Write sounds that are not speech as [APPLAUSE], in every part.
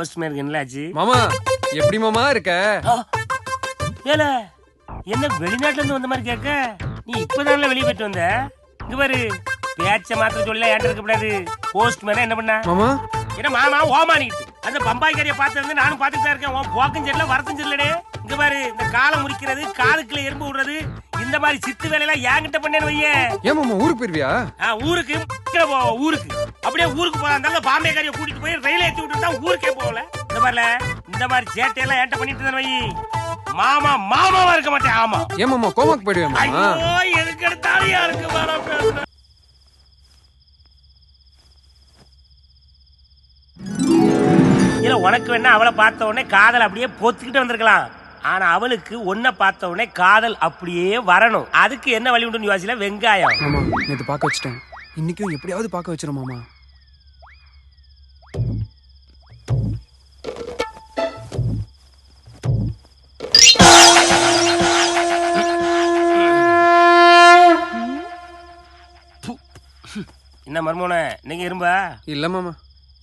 போஸ்ட்மேனுக்கு என்னலாச்சு மாமா எப்படி மாமா இருக்க? ஏல என்ன வெளிநாட்டுல இருந்து வந்த மாதிரி கேட்க? நீ இப்பதான்ல வெளியே போயிட்டு வந்த? இங்க பாரு பேச்ச மாத்திர சொல்ல ஏன்ட்ட இருக்கக்கூடாது போஸ்ட்மேன் என்ன பண்ண? மாமா. என்ன மாமா ஓமானிக்கிட்டு. அந்த பம்பாய் கறியை பார்த்து வந்து நானும் பார்த்துட்டு தான் இருக்கேன். உன் போக்கும் சரியில்ல வரத்தும் சரியில்லடே. இங்க பாரு இந்த காலை முறிக்கிறது காலுக்குள்ள எறும்பு விடுறது இந்த மாதிரி சித்து வேலையெல்லாம் என்கிட்ட பண்ணேன்னு வையேன். ஏன் மாமா ஊருக்கு போயிருவியா? ஆ, ஊருக்கு முக்கிய போ- ஊருக்கு. அப்படியே ஊருக்கு போறா இருந்தாலும் பாம்பே காரியை கூட்டிட்டு போய் ரயில் ஏத்தி விட்டு தான் ஊருக்கே போகல. இந்த மாதிரில இந்த மாதிரி சேட்டையெல்லாம் ஏன்ட்ட பண்ணிட்டு இருந்தேன் வை மாமா மாமாவா இருக்க மாட்டேன் ஆமா. ஏன் மாமா கோமாக்கு போயிடுவேன் ஐயோ எதுக்கு எடுத்தாலும் யாருக்கு வர பேசுறேன் உனக்கு வேணா அவளை பார்த்த உடனே காதல் அப்படியே பொத்துக்கிட்டு வந்திருக்கலாம். ஆனா அவளுக்கு உன்னை பார்த்த உடனே காதல் அப்படியே வரணும். அதுக்கு என்ன வழி உண்டுன்னு யோசிக்கல வெங்காயம். நேத்து பார்க்க வச்சிட்டேன். இன்னைக்கும் எப்படியாவது பார்க்க வச்சிரும் மாமா. என்ன மர்மோன நீங்க இரும்பா? இல்ல மாமா.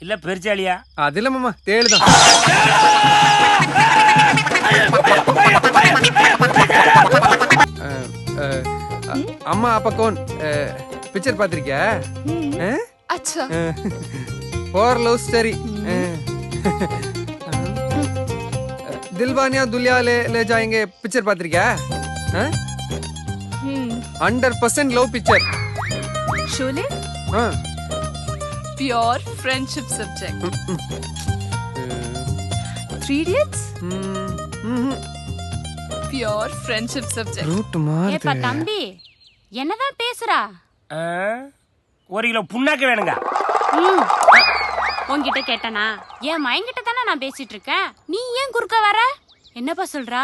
இல்ல பெருச்சாலியா அது இல்ல மாமா. தேடுதான் [LAUGHS] அம்மா அப்பா கோன் பிக்சர் பாத்திருக்கியா अच्छा for love story Dilwale Dulhania Le Le Jayenge picture पात्रिका hundred percent love picture Sholay हाँ pure friendship subject three pure friendship subject route ஏப்பா தம்பி என்னதான் பேசுறா? ஒரு கிலோ புண்ணாக்கு வேணுங்க. உன்கிட்ட கேட்டனா? ஏன் மயங்கிட்ட தானே நான் பேசிட்டு இருக்கேன் நீ ஏன் குறுக்க வர? என்னப்பா சொல்றா?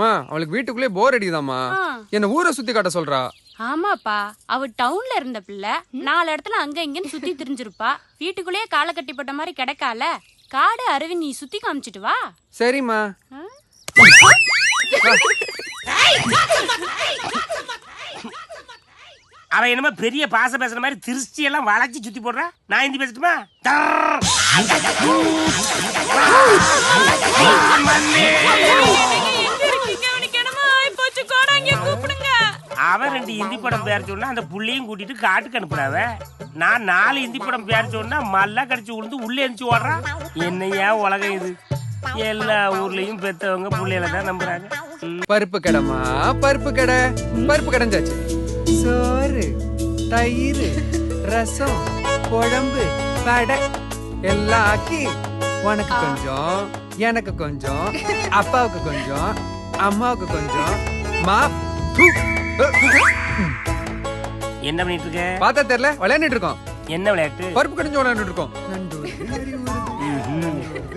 மா அவளுக்கு வீட்டுக்குள்ளே போர் அடிக்குதாமா என்ன ஊரை சுத்தி காட்ட சொல்றா. ஆமாப்பா அவ டவுன்ல இருந்த பிள்ளை. நாலு இடத்துல அங்க இங்கன்னு சுத்தி திரிஞ்சிருப்பா. வீட்டுக்குள்ளேயே காலை கட்டிப்பட்ட மாதிரி கிடைக்கால. காடு அருவி நீ சுத்தி காமிச்சிட்டு வா. சரிம்மா. அவன் என்னமோ பெரிய பாச பேசுற மாதிரி திருச்சி எல்லாம் வளைச்சு சுத்தி போடுறா. நான் ஹிந்தி பேசட்டுமா? அவன் ரெண்டு ஹிந்தி படம் பேர் சொன்னா அந்த புள்ளையும் கூட்டிட்டு காட்டுக்கு அனுப்புறாவ. நான் நாலு இந்தி படம் பேர் சொன்னா மல்லா கடிச்சு விழுந்து உள்ளே எரிச்சு ஓடுறான் என்னையா உலகம் இது? எல்லா ஊர்லயும் பெத்தவங்க புள்ளையில தான் நம்புறாங்க. பருப்பு கடைமா பருப்பு கடை. பருப்பு கடைஞ்சாச்சு. சோறு தயிர் ரசம் குழம்பு வடை எல்லாம் ஆக்கி உனக்கு கொஞ்சம் எனக்கு கொஞ்சம் அப்பாவுக்கு கொஞ்சம் அம்மாவுக்கு கொஞ்சம். மா. என்ன பண்ணிட்டு இருக்க? பார்த்தா தெரியல விளையாண்டுட்டு இருக்கோம். என்ன விளையாட்டு? பருப்பு கடைஞ்சு விளையாண்டுட்டு இருக்கோம்.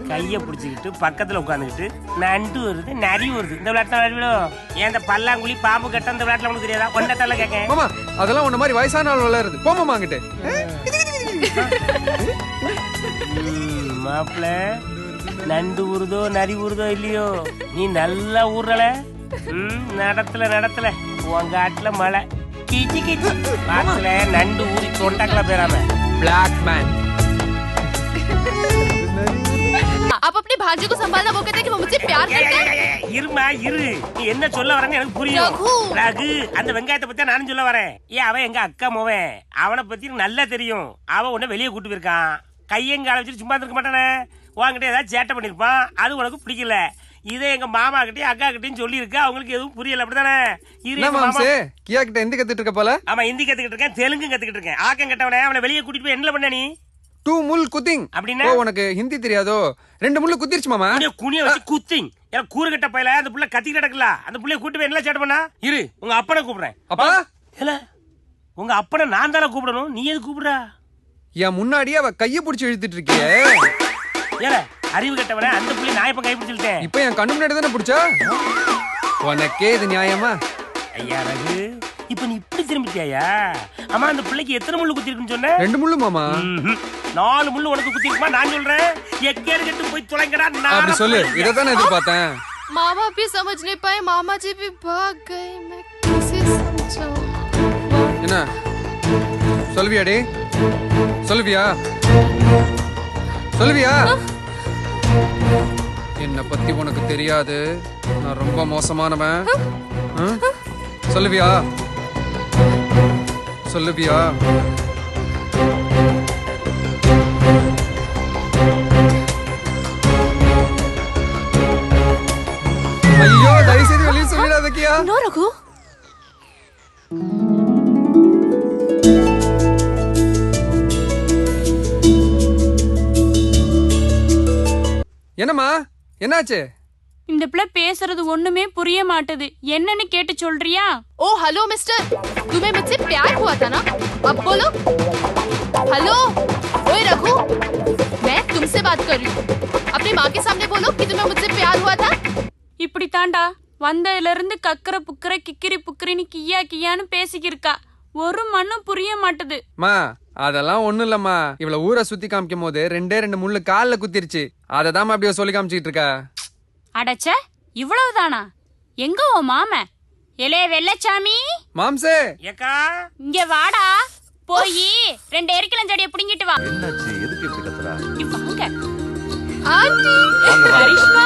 கைய பிடிச்சிக்கிட்டு பக்கத்துல உட்காந்துக்கிட்டு நண்டு வருது நரி வருது. இந்த விளையாட்டு விளையாடுவோம் ஏன் இந்த பல்லாங்குழி பாம்பு கட்ட இந்த விளையாட்டுல உனக்கு தெரியாதா? ஒன்னத்தால கேட்க மாமா அதெல்லாம் உன்ன மாதிரி வயசான ஆள் விளையாடுறது போமாமா அங்கிட்டு. மாப்பிள நண்டு ஊறுதோ நரி ஊறுதோ இல்லையோ? நீ நல்லா ஊறல. நடத்துல நடத்துல. உன் காட்டுல மழை. கிச்சி கிச்சி. நண்டு ஊறி தொண்டாக்கல பேராம. பிளாக் மேன் आप अपनी भांजे को संभालना वो कहते हैं कि वो मुझसे प्यार करते हैं இருமா இரு நீ என்ன சொல்ல வரேன்னு எனக்கு புரியும் ரகு. ரகு அந்த வெங்காயத்தை பத்தி நானும் சொல்ல வரேன் ஏன் அவன் எங்க அக்கா மோவன் அவனை பத்தி எனக்கு நல்லா தெரியும் அவன் உன்னை வெளியே கூட்டு போயிருக்கான் கையங்கால வச்சுட்டு சும்மா இருக்க மாட்டானே உன்கிட்ட ஏதாவது சேட்டை பண்ணிருப்பான் அது உனக்கு பிடிக்கல இதே எங்க மாமா கிட்டயும் அக்கா கிட்டயும் சொல்லியிருக்க அவங்களுக்கு எதுவும் புரியல அப்படிதானே இரு என்ன எங்க மாமா மாம்சே கியா கிட்ட எந்த கத்துட்டு இருக்க போல ஆமா ஹிந்தி கத்துக்கிட்டு இருக்கேன் தெலுங்கு கத்துக்கிட்டு இருக்கேன் ஆக்கம் கட்டவனே அவனை வெளியே கூட்டிட்டு போய் என்ன பண்ண நீ டூ முள் குத்திங். அப்படின்னா? உனக்கு ஹிந்தி தெரியாதோ? ரெண்டு முள்ளு குத்திருச்சு மாமா குனிய வச்சு குத்திங். ஏன் கூறுகட்ட பையல அந்த புள்ள கத்திக்கிட்டு கிடக்கல அந்த புள்ளைய கூட்டு போய் என்ன சேட்டை பண்ணா? இரு உங்க அப்பனை கூப்பிடுறேன். அப்பா? ஏல உங்க அப்பனை நான் தானே கூப்பிடணும்? நீ எது கூப்பிடுறா? என் முன்னாடியே அவ கைய புடிச்சு இழுத்துட்டு இருக்கியே ஏல அறிவு கட்டவன அந்த புள்ளி நான் இப்ப கைப்பிடிச்சுட்டேன் இப்ப என் கண்ணு முன்னாடி தானே புடிச்சா? உனக்கே இது நியாயமா? ஐயா ரகு இப்ப நீ இப்படி திரும்பிட்டியா ஆமா அந்த பிள்ளைக்கு எத்தனை முள்ளு குத்தி இருக்குன்னு சொன்ன ரெண்டு முள்ளு மாமா ம்ஹும். நாலு முள்ளு உனக்கு குத்தி இருக்குமா நான் சொல்றேன் எக்கேடு கட்டு போய் தொலைங்கடா அப்படி சொல்லு இதை தானே எதிர்பார்த்தேன் मामा भी समझ नहीं पाए मामा जी भी भाग गए मैं कैसे समझाऊं என்ன சொல்லுவியாடி சொல்லுவியா சொல்லுவியா என்னை பத்தி உனக்கு தெரியாது நான் ரொம்ப மோசமானவன் ஆ? சொல்லுவியா சொல்லுவியா? ஐயோ தயவு செய்து வெளியே சொல்லிடாத கியா No, Raghu. என்னம்மா? என்னாச்சு? இந்த பிள்ளை பேசுறது ஒண்ணுமே புரிய மாட்டுது என்னன்னு கேட்டு சொல்றியா ओ हेलो मिस्टर तुम्हें मुझसे प्यार हुआ था ना अब बोलो हेलो ओए रघु मैं तुमसे बात कर रही हूँ अपनी माँ के सामने बोलो कि तुम्हें मुझसे प्यार हुआ था இப்படி தாண்டா வந்ததுல இருந்து கக்கற புக்கற கிக்கிரி புக்கிரின்னு கியா கியான்னு பேசிக்கிருக்கா ஒரு மண்ணும் புரிய மாட்டுது மா அதெல்லாம் ஒண்ணும் இல்லம்மா இவ்வளவு ஊரை சுத்தி காமிக்கும் போது ரெண்டே ரெண்டு முள்ளு கால்ல குத்திருச்சு அதை தான் அப்படியே சொல்லி காமிச்சிட்டு இருக்கா அடச்ச இவ்வளவுதானா? எங்க உன் மாமன் எலே வெள்ளச்சாமி? மாம்சே! ஏக்கா! இங்க வாடா. போய் ரெண்டு எரிக்கலஞ்செடியை புடுங்கிட்டு வா. என்னாச்சு? எதுக்கு இப்படி கத்துறா? வாங்க. आंटी கரிஷ்மா!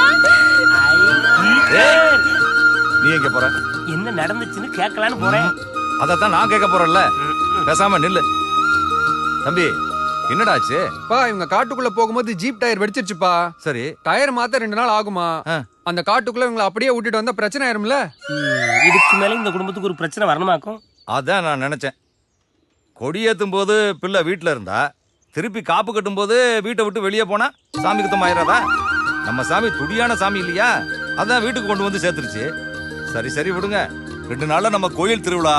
நீ எங்க போற? என்ன நடந்துச்சுன்னு கேட்கலான்னு போறேன். அதத்தான் நான் கேட்க போறேன்ல. பேசாம நில்லு. தம்பி என்னடா ஆச்சு பா இவங்க காட்டுக்குள்ள போகும்போது ஜீப் டயர் வெடிச்சிருச்சுப்பா. சரி. டயர் மாத்த ரெண்டு நாள் ஆகுமா? ஆ. அந்த காட்டுக்குள்ள இவங்களை அப்படியே விட்டுட்டு வந்தா பிரச்சனை ஆயிரும்ல? இதுக்கு மேல இந்த குடும்பத்துக்கு ஒரு பிரச்சனை வரணுமாக்கும்? அதான் நான் நினைச்சேன். கொடியேத்தும் போது பிள்ளை வீட்டுல இருந்தா திருப்பி காப்பு கட்டும் போது வீட்டை விட்டு வெளியே போனா சாமி குத்தம் ஆயிராதா? நம்ம சாமி துடியான சாமி இல்லையா? அதான் வீட்டுக்கு கொண்டு வந்து சேர்த்துருச்சு. சரி சரி விடுங்க. ரெண்டு நாள்ல நம்ம கோயில் திருவிழா.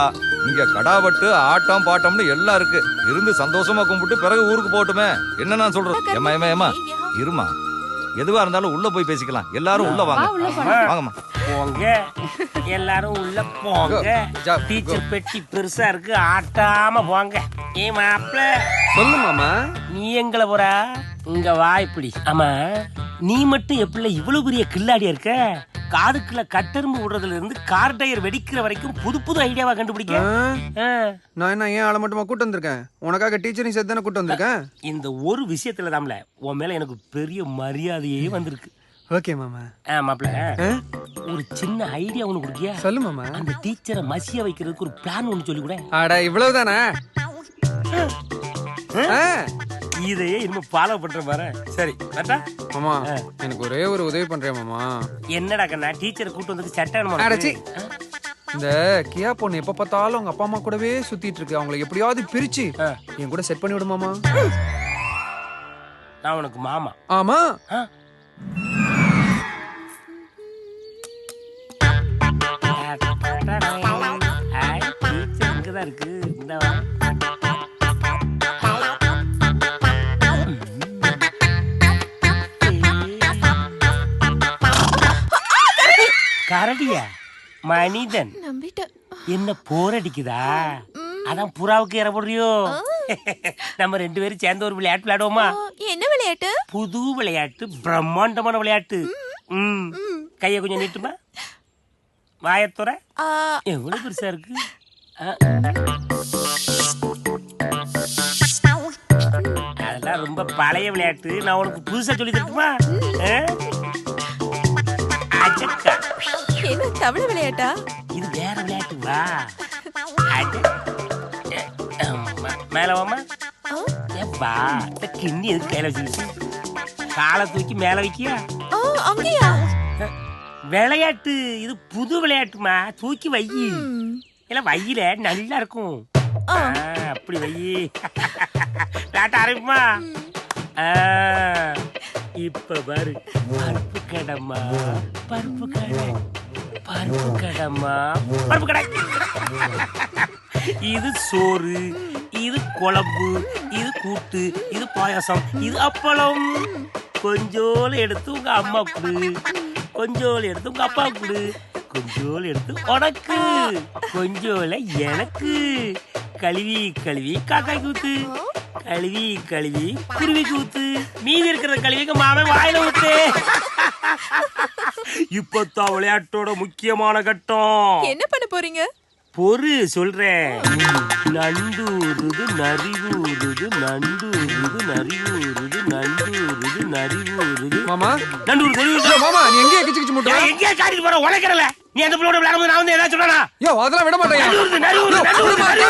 இங்க கடாவட்டு ஆட்டம் பாட்டம்னு எல்லாம் இருக்கு. இருந்து சந்தோஷமா கும்பிட்டு பிறகு ஊருக்கு போகட்டுமே. என்ன நான் சொல்றது? ஏமா ஏமா ஏமா இருமா எதுவா இருந்தாலும் உள்ள போய் பேசிக்கலாம். எல்லாரும் உள்ள வாங்க. வாங்கம்மா. போங்க. எல்லாரும் உள்ள போங்க. டீச்சர் பெட்டி பெருசா இருக்கு. ஆட்டாம போங்க. ஏ மாப்ள சொல்லு மாமா. நீ எங்களை போறா? இங்க வா இப்படி. ஆமா. நீ மட்டும் எப்படி இவ்வளவு பெரிய கில்லாடியா இருக்க? காதுக்குள்ள கட்டெரும்பு விடுறதுல இருந்து கார் டயர் வெடிக்கிற வரைக்கும் புது புது ஐடியாவா கண்டுபிடிக்க. நான் என்ன ஏன் ஆளை மட்டுமா கூட்டு வந்திருக்கேன்? உனக்காக டீச்சரையும் சேர்த்து தானே கூட்டு வந்திருக்கேன்? இந்த ஒரு விஷயத்துல தான்ல உன் மேல எனக்கு பெரிய மரியாதையே வந்திருக்கு. ஓகே மாமா. ஆ, மாப்ள ஆ? ஒரு சின்ன ஐடியா ஒண்ணு கொடுக்கியா? சொல்லு மாமா. அந்த டீச்சரை மசிய வைக்கிறதுக்கு ஒரு பிளான் ஒண்ணு சொல்லி கூட. அட இவ்வளவுதானே. இதையே இனிமே ஃபாலோ பண்ற பாரு சரி கரெக்டா மாமா எனக்கு ஒரே ஒரு உதவி பண்றேன் மாமா என்னடா கண்ணா டீச்சரை கூட்டு வந்து சட்டை அடச்சி. இந்த கியா பொண்ணு எப்ப பார்த்தாலும் உங்க அப்பா அம்மா கூடவே சுத்திட்டு இருக்கு அவங்களை எப்படியாவது பிரிச்சு. என் கூட செட் பண்ணி விடு மாமா நான் உனக்கு மாமா ஆமா இருக்கு இந்த கரடியா மனிதன். என்ன போர் அடிக்குதா அதான் புறாவுக்கு போடுறியோ? [LAUGHS] நம்ம ரெண்டு பேரும் சேர்ந்து ஒரு விளையாட்டு விளையாடுவோமா? என்ன விளையாட்டு? புது விளையாட்டு பிரம்மாண்டமான விளையாட்டு. ம். கைய கொஞ்சம் நீட்டுமா? வாயத்துற எவ்வளவு பெருசா இருக்கு. அதெல்லாம் ரொம்ப பழைய விளையாட்டு. நான் உனக்கு புதுசா சொல்லி தரட்டுமா? ஆ? அச்சக்கா. என்ன தவளை விளையாட்டா? இது வேற விளையாட்டு வா. மேல வாமா ஏப்பா இந்த கிண்ணி எதுக்கு கையில வச்சுக்கிட்டு காலை தூக்கி மேல வைக்கியா? அங்கேயா? விளையாட்டு இது புது விளையாட்டுமா? தூக்கி வை. இல்ல வையில நல்லா இருக்கும். ஆ, அப்படி வை. விளையாட்ட ஆரம்பிமா ஆ, இப்ப பாரு. பருப்பு கடம்மா. பருப்பு கடை. பருப்பு கடமா பருப்பு கடை இது சோறு இது குழம்பு இது கூட்டு இது பாயாசம் இது அப்பளம். கொஞ்சோல எடுத்து உங்க அம்மா கொடு. கொஞ்சோல் எடுத்து உங்க அப்பா கொடு. கொஞ்சோல் எடுத்து உனக்கு. கொஞ்சோல எனக்கு. கழுவி கழுவி காக்காய் ஊத்து கழுவி கழுவி. குருவிக்கு ஊத்து மீதி இருக்கிற கழுவிக்கு மாமன் வாயில ஊத்து. இப்பதான் விளையாட்டோட முக்கியமான கட்டம். என்ன பண்ண போறீங்க? பொறு சொல்றேன். நண்டூருது நரிவூருது நண்டூருது நரிவூருது நண்டூருது நரிவூருது. மாமா. நண்டூர் ஐயோ, தெரியும் மாமா நீ எங்கேயே கிச்சு கிச்சு முட்டுற? எங்கேயா காட்டிட்டு போற? உழைக்கிறல. நீ அந்த பிள்ளோட விளையாடும்போது நான் வந்து ஏதாவது சொன்னா யோ அதெல்லாம் விட மாட்டேன். நடுவுறது, நடுவுறது, யோ,